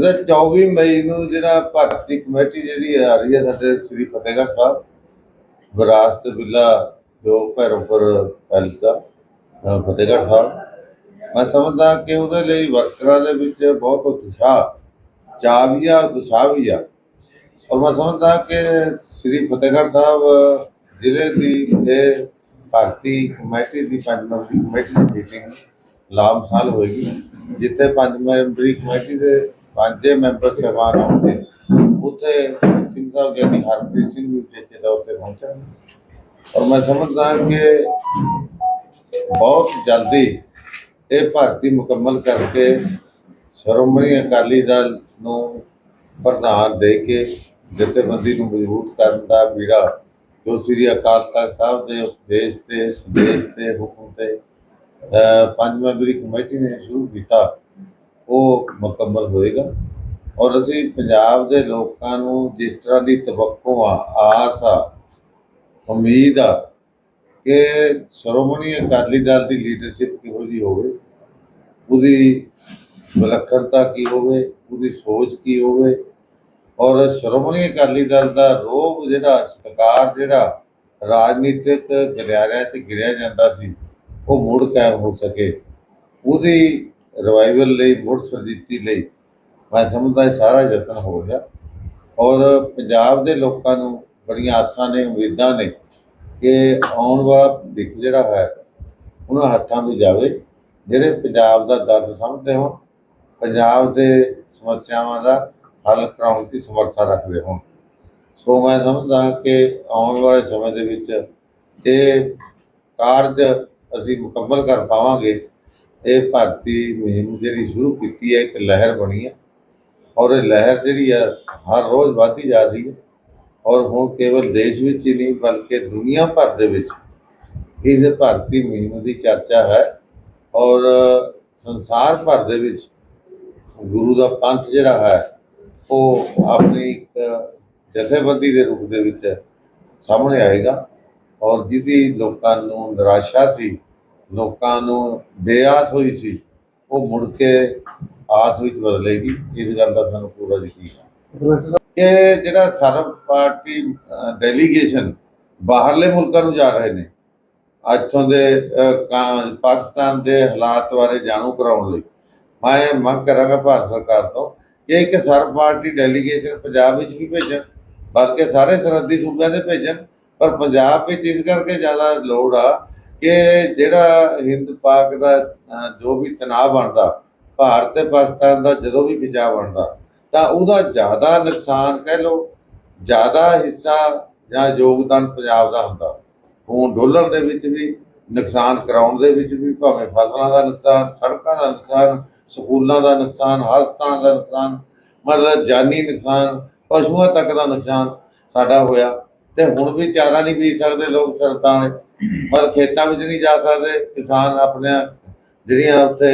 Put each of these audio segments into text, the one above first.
ਇਹਦਾ 24 ਮਈ ਨੂੰ ਜਿਹੜਾ ਭਰਤੀ ਕਮੇਟੀ ਜਿਹੜੀ ਆ ਰਹੀ ਹੈ ਸਾਡੇ ਸ੍ਰੀ ਫਤਿਹਗੜ੍ਹ ਸਾਹਿਬ, ਵਿਰਾਸਤ ਬਿੱਲਾ ਜੋ ਭੈਰੋਪੁਰ ਪੈਲਸ ਦਾ ਫਤਿਹਗੜ੍ਹ ਸਾਹਿਬ, ਮੈਂ ਸਮਝਦਾ ਕਿ ਉਹਦੇ ਲਈ ਵਰਕਰਾਂ ਦੇ ਵਿੱਚ ਬਹੁਤ ਉਤਸ਼ਾਹ ਚਾਅ ਉਤਸ਼ਾਹ ਵੀ ਆ ਔਰ ਮੈਂ ਸਮਝਦਾ ਕਿ ਸ੍ਰੀ ਫਤਿਹਗੜ੍ਹ ਸਾਹਿਬ ਜ਼ਿਲ੍ਹੇ ਦੀ ਇਹ ਭਰਤੀ ਕਮੇਟੀ ਦੀ, ਪੰਜ ਮੈਂਬਰੀ ਕਮੇਟੀ ਦੀ ਮੀਟਿੰਗ ਲਾਮਸਾਲ ਹੋਏਗੀ, ਜਿੱਥੇ ਪੰਜ ਮੈਂਬਰੀ ਕਮੇਟੀ ਦੇ ਪੰਜੇ ਮੈਂਬਰ ਸਹਿਬਾਨ ਆਉਂਦੇ ਉੱਥੇ ਸਿੰਘ ਸਾਹਿਬ ਗਿਆਨੀ ਹਰਪ੍ਰੀਤ ਸਿੰਘ ਵੀ ਉੱਚੇ ਦਾ ਉੱਤੇ ਪਹੁੰਚਣਗੇ ਔਰ ਮੈਂ ਸਮਝਦਾ ਕਿ ਬਹੁਤ ਜਲਦੀ ਇਹ ਭਰਤੀ ਮੁਕੰਮਲ ਕਰਕੇ ਸ਼੍ਰੋਮਣੀ ਅਕਾਲੀ ਦਲ ਨੂੰ ਪ੍ਰਧਾਨ ਦੇ ਕੇ ਜਥੇਬੰਦੀ ਨੂੰ ਮਜ਼ਬੂਤ ਕਰਨ ਦਾ ਬੀੜਾ ਜੋ ਸ੍ਰੀ ਅਕਾਲ ਤਖਤ ਸਾਹਿਬ ਦੇ ਉਪਦੇਸ਼ ਤੇ ਸੰਦੇਸ਼ ਤੇ ਹੁਕਮ ਤੇ ਪੰਜ ਮੈਂਬਰੀ ਕਮੇਟੀ ਨੇ ਸ਼ੁਰੂ ਕੀਤਾ। ਉਹ ਮੁਕੰਮਲ ਹੋਏਗਾ। ਔਰ ਅਸੀਂ ਪੰਜਾਬ ਦੇ ਲੋਕਾਂ ਨੂੰ ਜਿਸ ਤਰ੍ਹਾਂ ਦੀ ਤਵੱਕੋ ਆ, ਆਸ ਆ, ਉਮੀਦ ਆ ਕਿ ਸ਼੍ਰੋਮਣੀ ਅਕਾਲੀ ਦਲ ਦੀ ਲੀਡਰਸ਼ਿਪ ਕਿਹੋ ਜਿਹੀ ਹੋਵੇ, ਉਹਦੀ ਵਿਲੱਖਣਤਾ ਕੀ ਹੋਵੇ, ਉਹਦੀ ਸੋਚ ਕੀ ਹੋਵੇ, ਔਰ ਸ਼੍ਰੋਮਣੀ ਅਕਾਲੀ ਦਲ ਦਾ ਰੋਹ ਜਿਹੜਾ, ਸਤਿਕਾਰ ਜਿਹੜਾ ਰਾਜਨੀਤਿਕ ਗਲਿਆਰਿਆਂ 'ਚ ਗਿਰਿਆ ਜਾਂਦਾ ਸੀ, ਉਹ ਮੁੜ ਕਾਇਮ ਹੋ ਸਕੇ। ਉਹਦੀ ਰਿਵਾਈਵਲ ਲਈ ਮੁੜ ਸਰਜੀਤੀ ਲਈ ਮੈਂ ਸਮਝਦਾ ਇਹ ਸਾਰਾ ਯਤਨ ਹੋ ਗਿਆ ਔਰ ਪੰਜਾਬ ਦੇ ਲੋਕਾਂ ਨੂੰ ਬੜੀਆਂ ਆਸਾਂ ਨੇ, ਉਮੀਦਾਂ ਨੇ ਕਿ ਆਉਣ ਵਾਲਾ ਭਵਿੱਖ ਜਿਹੜਾ ਹੈ, ਉਹਨਾਂ ਹੱਥਾਂ ਵਿੱਚ ਜਾਵੇ, ਜਿਹੜੇ ਪੰਜਾਬ ਦਾ ਦਰਦ ਸਮਝਦੇ ਹੋਣ, ਪੰਜਾਬ ਦੇ ਸਮੱਸਿਆਵਾਂ ਦਾ ਹੱਲ ਕਰਾਉਣ ਦੀ ਸਮਰੱਥਾ ਰੱਖਦੇ ਹੋਣ। ਸੋ ਮੈਂ ਸਮਝਦਾ ਕਿ ਆਉਣ ਵਾਲੇ ਸਮੇਂ ਦੇ ਵਿੱਚ ਇਹ ਕਾਰਜ ਅਸੀਂ ਮੁਕੰਮਲ ਕਰ ਪਾਵਾਂਗੇ। ਇਹ ਭਰਤੀ ਮੁਹਿੰਮ ਜਿਹੜੀ ਸ਼ੁਰੂ ਕੀਤੀ ਹੈ, ਇੱਕ ਲਹਿਰ ਬਣੀ ਹੈ। ਔਰ ਇਹ ਲਹਿਰ ਜਿਹੜੀ ਹੈ ਹਰ ਰੋਜ਼ ਵਧਦੀ ਜਾ ਰਹੀ ਹੈ। ਔਰ ਹੁਣ ਕੇਵਲ ਦੇਸ਼ ਵਿੱਚ ਹੀ ਨਹੀਂ, ਬਲਕਿ ਦੁਨੀਆ ਭਰ ਦੇ ਵਿੱਚ ਇਸ ਭਰਤੀ ਮੁਹਿੰਮ ਦੀ ਚਰਚਾ ਹੈ। ਔਰ ਸੰਸਾਰ ਭਰ ਦੇ ਵਿੱਚ ਗੁਰੂ ਦਾ ਪੰਥ ਜਿਹੜਾ ਹੈ, ਉਹ ਆਪਣੀ ਇੱਕ ਜਥੇਬੰਦੀ ਦੇ ਰੂਪ ਦੇ ਵਿੱਚ ਸਾਹਮਣੇ ਆਏਗਾ। ਔਰ ਜਿਹਦੀ ਲੋਕਾਂ ਨੂੰ ਨਿਰਾਸ਼ਾ ਸੀ ਲੋਕਾਂ ਨੂੰ ਬੇਆਸ ਹੋਈ ਸੀ, ਉਹ ਮੁੜ ਕੇ ਆਸ ਵਿੱਚ ਬਦਲੇਗੀ, ਇਸ ਗੱਲ ਦਾ ਸਾਨੂੰ ਪੂਰਾ ਯਕੀਨ ਹੈ। ਕਿ ਜਿਹੜਾ ਸਰਵ ਪਾਰਟੀ ਡੈਲੀਗੇਸ਼ਨ ਬਾਹਰਲੇ ਮੁਲਕਾਂ ਨੂੰ ਜਾ ਰਹੇ ਨੇ, ਇੱਥੋਂ ਦੇ ਪਾਕਿਸਤਾਨ ਦੇ ਹਾਲਾਤ ਬਾਰੇ ਜਾਣੂ ਕਰਾਉਣ ਲਈ, ਮੈਂ ਮੰਗ ਕਰਾਂਗਾ ਭਾਰਤ ਸਰਕਾਰ ਤੋਂ ਕਿ ਇੱਕ ਸਰਵ ਪਾਰਟੀ ਡੈਲੀਗੇਸ਼ਨ ਪੰਜਾਬ ਵਿੱਚ ਵੀ ਭੇਜਣ, ਬਲਕਿ ਸਾਰੇ ਸਰਹੱਦੀ ਸੂਬਿਆਂ ਦੇ ਭੇਜਣ, ਪਰ ਪੰਜਾਬ ਵਿੱਚ ਇਸ ਕਰਕੇ ਜ਼ਿਆਦਾ ਲੋੜ ਆ ਕਿ ਜਿਹੜਾ ਹਿੰਦ ਪਾਕ ਦਾ ਜੋ ਵੀ ਤਣਾਅ ਬਣਦਾ, ਭਾਰਤ ਤੇ ਪਾਕਿਸਤਾਨ ਦਾ ਜਦੋਂ ਵੀ ਖਿਚਾਅ ਬਣਦਾ, ਤਾਂ ਉਹਦਾ ਜ਼ਿਆਦਾ ਨੁਕਸਾਨ ਕਹਿ ਲਓ, ਜ਼ਿਆਦਾ ਹਿੱਸਾ ਜਾਂ ਯੋਗਦਾਨ ਪੰਜਾਬ ਦਾ ਹੁੰਦਾ। ਹੁਣ ਡੋਲਣ ਦੇ ਵਿੱਚ ਵੀ, ਨੁਕਸਾਨ ਕਰਾਉਣ ਦੇ ਵਿੱਚ ਵੀ ਭਾਵੇਂ ਫਸਲਾਂ ਦਾ ਨੁਕਸਾਨ, ਸੜਕਾਂ ਦਾ ਨੁਕਸਾਨ, ਸਕੂਲਾਂ ਦਾ ਨੁਕਸਾਨ, ਹਸਪਤਾਲਾਂ ਦਾ ਨੁਕਸਾਨ, ਮਤਲਬ ਜਾਨੀ ਨੁਕਸਾਨ, ਪਸ਼ੂਆਂ ਤੱਕ ਦਾ ਨੁਕਸਾਨ ਸਾਡਾ ਹੋਇਆ। ਤੇ ਹੁਣ ਵੀ ਚਾਰਾ ਨਹੀਂ ਪੀ ਸਕਦੇ ਲੋਕ ਸਰਤਾਂ ਨੇ। ਪਰ ਖੇਤਾਂ ਵਿੱਚ ਨਹੀਂ ਜਾ ਸਕਦੇ। ਕਿਸਾਨ ਆਪਣੇ ਜਿਹੜੀਆਂ ਉੱਥੇ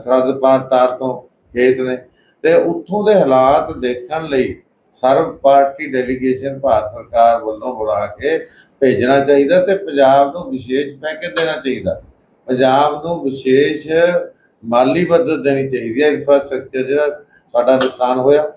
ਸਰਹੱਦ ਪਾਰ ਤਾਰ ਤੋਂ ਖੇਤ ਨੇ। ਤੇ ਉੱਥੋਂ ਦੇ ਹਾਲਾਤ ਦੇਖਣ ਲਈ ਸਰਵ ਪਾਰਟੀ ਡੈਲੀਗੇਸ਼ਨ ਭਾਰਤ ਸਰਕਾਰ ਵੱਲੋਂ ਬੁਲਾ ਕੇ ਭੇਜਣਾ ਚਾਹੀਦਾ ਤੇ ਪੰਜਾਬ ਨੂੰ ਵਿਸ਼ੇਸ਼ ਪੈਕੇਜ ਦੇਣਾ ਚਾਹੀਦਾ। ਪੰਜਾਬ ਨੂੰ ਵਿਸ਼ੇਸ਼ ਮਾਲੀ ਮਦਦ ਦੇਣੀ ਚਾਹੀਦੀ ਹੈ। ਇਨਫਰਾਸਟ੍ਰਕਚਰ ਜਿਹੜਾ ਸਾਡਾ ਨੁਕਸਾਨ ਹੋਇਆ,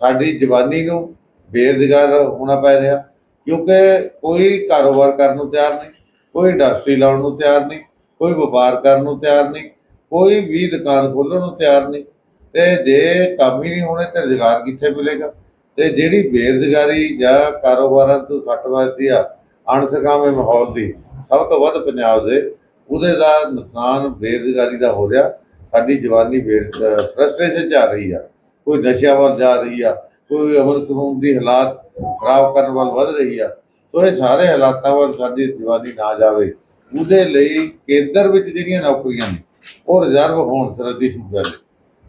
ਸਾਡੀ ਜਵਾਨੀ ਨੂੰ ਬੇਰੁਜ਼ਗਾਰ ਹੋਣਾ ਪੈ ਰਿਹਾ। ਕਿਉਂਕਿ ਕੋਈ ਕਾਰੋਬਾਰ ਕਰਨ ਨੂੰ ਤਿਆਰ ਨਹੀਂ, ਕੋਈ ਇੰਡਸਟਰੀ ਲਾਉਣ ਨੂੰ ਤਿਆਰ ਨਹੀਂ, ਕੋਈ ਵਪਾਰ ਕਰਨ ਨੂੰ ਤਿਆਰ ਨਹੀਂ, ਕੋਈ ਵੀ ਦੁਕਾਨ ਖੋਲਣ ਨੂੰ ਤਿਆਰ ਨਹੀਂ। ਤੇ ਜੇ ਕੰਮ ਹੀ ਨਹੀਂ ਹੋਣੇ ਤੇ ਰੁਜ਼ਗਾਰ ਕਿੱਥੇ ਮਿਲੇਗਾ? ਤੇ ਜਿਹੜੀ ਬੇਰੁਜ਼ਗਾਰੀ ਜਾਂ ਕਾਰੋਬਾਰਾਂ ਤੋਂ ਸੱਟ ਵੱਜਦੀ ਆ ਅਣਸਕਾਮੇ ਮਾਹੌਲ ਦੀ, ਸਭ ਤੋਂ ਵੱਧ ਪੰਜਾਬ ਦੇ, ਉਹਦੇ ਦਾ ਨੁਕਸਾਨ ਬੇਰੁਜ਼ਗਾਰੀ ਦਾ ਹੋ ਰਿਹਾ। ਸਾਡੀ ਜਵਾਨੀ ਬੇਰ ਫਰਸਟ੍ਰੇਸ਼ਨ ਚ ਆ ਰਹੀ ਆ। ਕੋਈ ਨਸ਼ਿਆਂ ਵੱਲ ਜਾ ਰਹੀ ਆ। ਕੋਈ ਅਮਨ ਕਾਨੂੰਨ ਦੀ ਹਾਲਾਤ ਖਰਾਬ ਕਰਨ ਵੱਲ ਵੱਧ ਰਹੀ ਆ, ਸੋ ਇਹ ਸਾਰੇ ਹਾਲਾਤਾਂ ਵੱਲ ਸਾਡੀ ਜਵਾਨੀ ਨਾ ਜਾਵੇ। ਉਹਦੇ ਲਈ ਕੇਂਦਰ ਵਿੱਚ ਜਿਹੜੀਆਂ ਨੌਕਰੀਆਂ ਨੇ, ਉਹ ਰਿਜ਼ਰਵ ਹੋਣ ਸਰਦੀ ਸੂਬਿਆਂ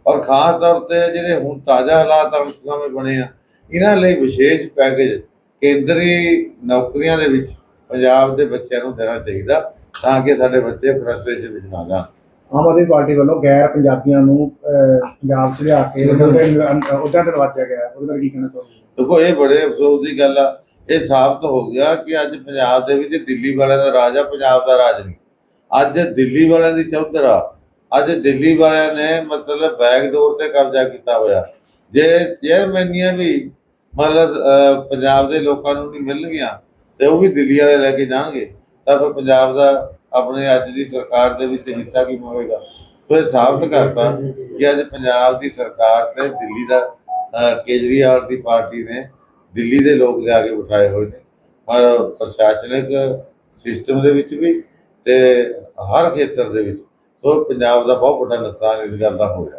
ਔਰ ਖਾਸ ਤੌਰ ਤੇ ਜਿਹੜੇ ਹੁਣ ਤਾਜ਼ਾ ਹਾਲਾਤ ਅਮਸਕਾਮੇ ਬਣੇ ਆ, ਇਹਨਾਂ ਲਈ ਵਿਸ਼ੇਸ਼ ਪੈਕੇਜ ਕੇਂਦਰੀ ਨੌਕਰੀਆਂ ਦੇ ਵਿੱਚ ਪੰਜਾਬ ਦੇ ਬੱਚਿਆਂ ਨੂੰ ਦੇਣਾ ਚਾਹੀਦਾ, ਤਾਂ ਕਿ ਸਾਡੇ ਬੱਚੇ ਫਰਸਟ੍ਰੇਸ਼ਨ ਵਿੱਚ ਨਾ ਜਾਣ। ਆਮ ਆਦਮੀ ਪਾਰਟੀ ਵੱਲੋਂ ਗੈਰ ਪੰਜਾਬੀਆਂ ਨੂੰ ਅਹ, ਪੰਜਾਬ 'ਚ ਲਿਆ ਕੇ ਉਹਨਾਂ ਦੇ ਅਹੁਦਿਆਂ ਤੇ ਨਵਾਜਿਆ ਗਿਆ। ਉਹਦੇ ਬਾਰੇ ਕੀ ਕਹਿਣਾ ਚਾਹੁੰਦੇ ਦੇਖੋ ਇਹ ਬੜੇ ਅਫਸੋਸ ਦੀ ਗੱਲ ਆ। ਇਹ ਸਾਬਤ ਹੋ ਗਿਆ ਕਿ ਅੱਜ ਪੰਜਾਬ ਦੇ ਵਿੱਚ ਦਿੱਲੀ ਵਾਲਿਆਂ ਦਾ ਰਾਜ ਆ ਪੰਜਾਬ ਦਾ ਰਾਜ ਨਹੀਂ। ਅੱਜ ਦਿੱਲੀ ਵਾਲਿਆਂ ਦੀ ਚੌਧਰ ਆ। ਅੱਜ ਦਿੱਲੀ ਵਾਲਿਆਂ ਨੇ ਮਤਲਬ ਬੈਕਡੋਰ ਤੇ ਕਬਜ਼ਾ ਕੀਤਾ ਹੋਇਆ। ਜੇ ਚੇਅਰਮੈਨੀਆਂ ਵੀ ਮਤਲਬ ਅਹ, ਪੰਜਾਬ ਦੇ ਲੋਕਾਂ ਨੂੰ ਨਹੀਂ ਮਿਲਣਗੀਆਂ ਤੇ ਉਹ ਵੀ ਦਿੱਲੀ ਵਾਲੇ ਲੈ ਕੇ ਜਾਣਗੇ ਤਾਂ ਫਿਰ ਪੰਜਾਬ ਦਾ ਆਪਣੇ ਅੱਜ ਦੀ ਸਰਕਾਰ ਦੇ ਵਿੱਚ ਹਿੱਸਾ ਕੀ ਹੋਵੇਗਾ? ਸੋ ਇਹ ਸਾਬਤ ਕਰਤਾ ਕਿ ਅੱਜ ਪੰਜਾਬ ਦੀ ਸਰਕਾਰ ਤੇ ਦਿੱਲੀ ਦਾ ਕੇਜਰੀਵਾਲ ਦੀ ਪਾਰਟੀ ਨੇ ਦਿੱਲੀ ਦੇ ਲੋਕ ਲਿਆ ਕੇ ਬਿਠਾਏ ਹੋਏ ਨੇ। ਪਰ ਪ੍ਰਸ਼ਾਸਨਿਕ ਸਿਸਟਮ ਦੇ ਵਿੱਚ ਵੀ ਤੇ ਹਰ ਖੇਤਰ ਦੇ ਵਿੱਚ। ਸੋ ਪੰਜਾਬ ਦਾ ਬਹੁਤ ਵੱਡਾ ਨੁਕਸਾਨ ਇਸ ਗੱਲ ਦਾ ਹੋਇਆ